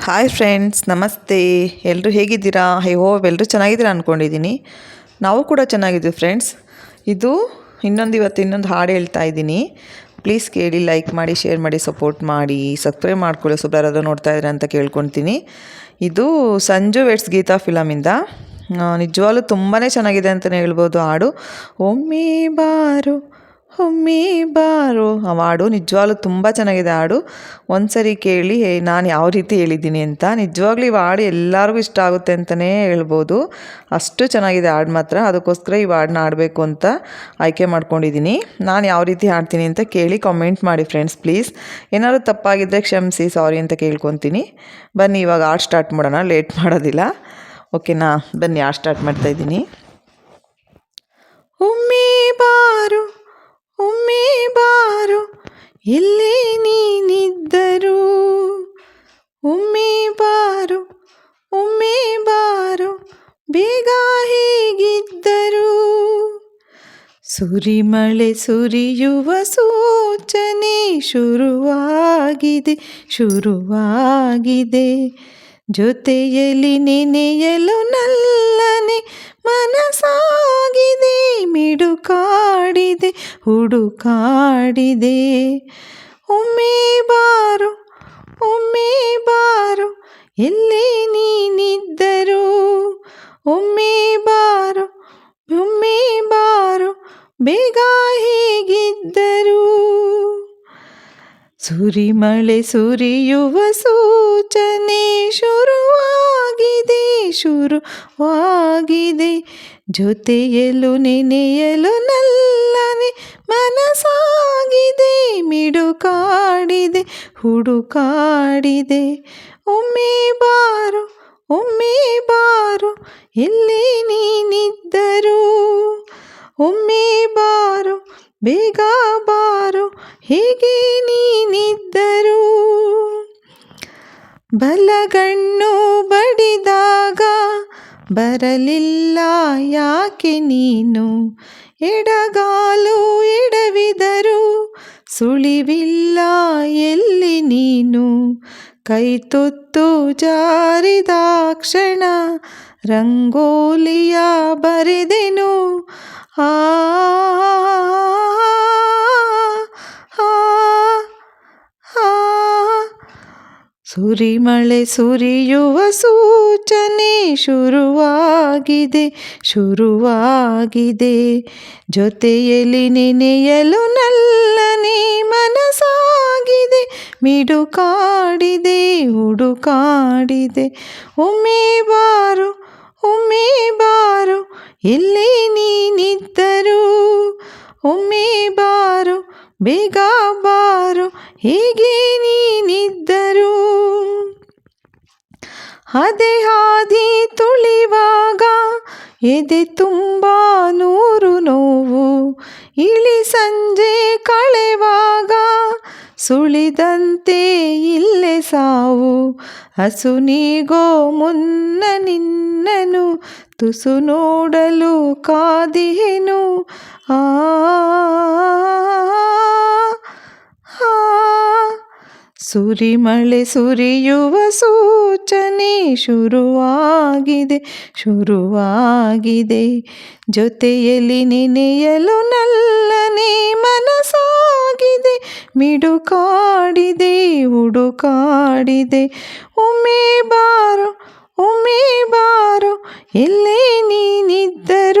Hi friends ನಮಸ್ತೆ. ಎಲ್ಲರೂ ಹೇಗಿದ್ದೀರಾ? ಐ ಹೋಪ್ ಎಲ್ಲರೂ ಚೆನ್ನಾಗಿದ್ದೀರಾ ಅಂದ್ಕೊಂಡಿದ್ದೀನಿ ನಾವು ಕೂಡ ಚೆನ್ನಾಗಿದ್ದೀವಿ ಫ್ರೆಂಡ್ಸ್ ಇದು ಇನ್ನೊಂದು ಇವತ್ತು ಇನ್ನೊಂದು ಹಾಡು ಹೇಳ್ತಾ ಇದ್ದೀನಿ. ಪ್ಲೀಸ್ ಕೇಳಿ ಲೈಕ್ ಮಾಡಿ ಶೇರ್ ಮಾಡಿ ಸಪೋರ್ಟ್ ಮಾಡಿ ಸಬ್ಸ್ಕ್ರೈಬ್ ಮಾಡ್ಕೊಳ್ಳಿ ಸ್ವಲ್ಪ ಯಾರಾದರೂ ನೋಡ್ತಾ ಇದ್ದಾರೆ ಅಂತ ಕೇಳ್ಕೊತೀನಿ. ಇದು ಸಂಜು ವೆಟ್ಸ್ ಗೀತಾ ಫಿಲಮಿಂದ ನಿಜವಾಗ್ಲೂ ತುಂಬಾ ಚೆನ್ನಾಗಿದೆ ಅಂತಲೇ ಹೇಳ್ಬೋದು ಹಾಡು. ಒಮ್ಮೆ ಬಾರು ಒಮ್ಮೆ ಬಾರು. ಆ ಹಾಡು ನಿಜವಾಗ್ಲೂ ತುಂಬ ಚೆನ್ನಾಗಿದೆ ಹಾಡು. ಒಂದ್ಸರಿ ಕೇಳಿ ನಾನು ಯಾವ ರೀತಿ ಹೇಳಿದ್ದೀನಿ ಅಂತ. ನಿಜವಾಗ್ಲೂ ಈ ಹಾಡು ಎಲ್ಲರಿಗೂ ಇಷ್ಟ ಆಗುತ್ತೆ ಅಂತಲೇ ಹೇಳ್ಬೋದು. ಅಷ್ಟು ಚೆನ್ನಾಗಿದೆ ಹಾಡು ಮಾತ್ರ. ಅದಕ್ಕೋಸ್ಕರ ಈ ಹಾಡನ್ನ ಆಡಬೇಕು ಅಂತ ಆಯ್ಕೆ ಮಾಡ್ಕೊಂಡಿದ್ದೀನಿ. ನಾನು ಯಾವ ರೀತಿ ಹಾಡ್ತೀನಿ ಅಂತ ಕೇಳಿ ಕಾಮೆಂಟ್ ಮಾಡಿ ಫ್ರೆಂಡ್ಸ್ ಪ್ಲೀಸ್ ಏನಾದರೂ ತಪ್ಪಾಗಿದ್ದರೆ ಕ್ಷಮಿಸಿ ಸಾರಿ ಅಂತ ಕೇಳ್ಕೊತೀನಿ. ಬನ್ನಿ, ಇವಾಗ ಹಾಡು ಸ್ಟಾರ್ಟ್ ಮಾಡೋಣ. ಲೇಟ್ ಮಾಡೋದಿಲ್ಲ. ಓಕೆನಾ ಬನ್ನಿ, ಹಾಡು ಸ್ಟಾರ್ಟ್ ಮಾಡ್ತಾಯಿದ್ದೀನಿ ಒಮ್ಮೆ ಬಾರು ಒಮ್ಮೆ ಬಾರು ಎಲ್ಲೇ ನೀನಿದ್ದರು ಒಮ್ಮೆ ಬಾರು ಒಮ್ಮೆ ಬಾರು, ಬೇಗ ಹೇಗಿದ್ದರು ಸುರಿಮಳೆ ಸುರಿಯುವ ಸೂಚನೆ ಶುರುವಾಗಿದೆ ಶುರುವಾಗಿದೆ. ಜೊತೆಯಲ್ಲಿ ನೆನೆಯಲು ನಲ್ಲನೆ ಮನಸಾಗಿದೆ ಮಿಡುಕಾಡಿದೆ ಹುಡುಕಾಡಿದೆ. ಒಮ್ಮೆ ಬಾರು ಒಮ್ಮೆ ಬಾರು, ಎಲ್ಲೇ ನೀನಿದ್ದರು. ಒಮ್ಮೆ ಬಾರು ಒಮ್ಮೆ ಬಾರು, ಬೇಗ ಹೇಗಿದ್ದರು. ಸುರಿಮಳೆ ಸುರಿಯುವ ಸೂಚನೆ ಶುರುವಾಗಿದೆ. ಶುರುವಾಗಿದೆ. ಜೊತೆಯಲು ನೆನೆಯಲು ನಲ್ಲನೆ ಮನಸಾಗಿದೆ ಮಿಡುಕಾಡಿದೆ, ಹುಡುಕಾಡಿದೆ. ಒಮ್ಮೆ ಬಾರು ಒಮ್ಮೆ ಬಾರು, ಎಲ್ಲಿ ನೀನಿದ್ದರು. ಒಮ್ಮೆ ಬಾರು, ಬೇಗ ಬಾರು, ಹೇಗೆ ನೀನಿದ್ದರು ಬಲಗಣ್ಣು ಬಡಿದಾಗ ಬರಲಿಲ್ಲ ಯಾಕೆ ನೀನು? ಎಡಗಾಲು ಎಡವಿದರು ಸುಳಿವಿಲ್ಲ ಎಲ್ಲಿ ನೀನು? ಕೈ ತೊತ್ತು ಜಾರಿದ ಕ್ಷಣ ರಂಗೋಲಿಯ ಬರೆದೆನು? ಆ ಸುರಿಮಳೆ ಸುರಿಯುವ ಸೂಚನೆ ಶುರುವಾಗಿದೆ ಶುರುವಾಗಿದೆ. ಜೊತೆಯಲ್ಲಿ ನೆನೆಯಲು ನಲ್ಲನೆ ಮನಸಾಗಿದೆ ಮಿಡುಕಾಡಿದೆ, ಹುಡುಕಾಡಿದೆ. ಒಮ್ಮೆ ಬಾರು ಒಮ್ಮೆ ಬಾರು, ಎಲ್ಲಿ ನೀನಿದ್ದರು. ಒಮ್ಮೆ ಬಾರು, ಬೇಗ ಬಾರು, ಹೇಗೆ ನೀನಿದ್ದರು ಅದೇ ಹಾದಿ ತುಳಿವಾಗ ಎದೆ ತುಂಬ ನೂರು ನೋವು. ಇಳಿ ಸಂಜೆ ಕಳೆವಾಗ ಸುಳಿದಂತೆ ಇಲ್ಲೇ ಸಾವು. ಹಸು ನೀಗೋ ಮುನ್ನ ನಿನ್ನನು ತುಸು ನೋಡಲು ಕಾದಿಹೆನು. ಆ ಸುರಿಮಳೆ ಸುರಿಯುವ ಸೂಚನೆ ಶುರುವಾಗಿದೆ ಶುರುವಾಗಿದೆ. ಜೊತೆಯಲ್ಲಿ ನೆನೆಯಲು ನಲ್ಲನೆ ಮನಸಾಗಿದೆ ಮಿಡುಕಾಡಿದೆ, ಹುಡುಕಾಡಿದೆ. ಒಮ್ಮೆ ಬಾರೋ ಒಮ್ಮೆ ಬಾರೋ, ಎಲ್ಲೇ ನೀನಿದ್ದರು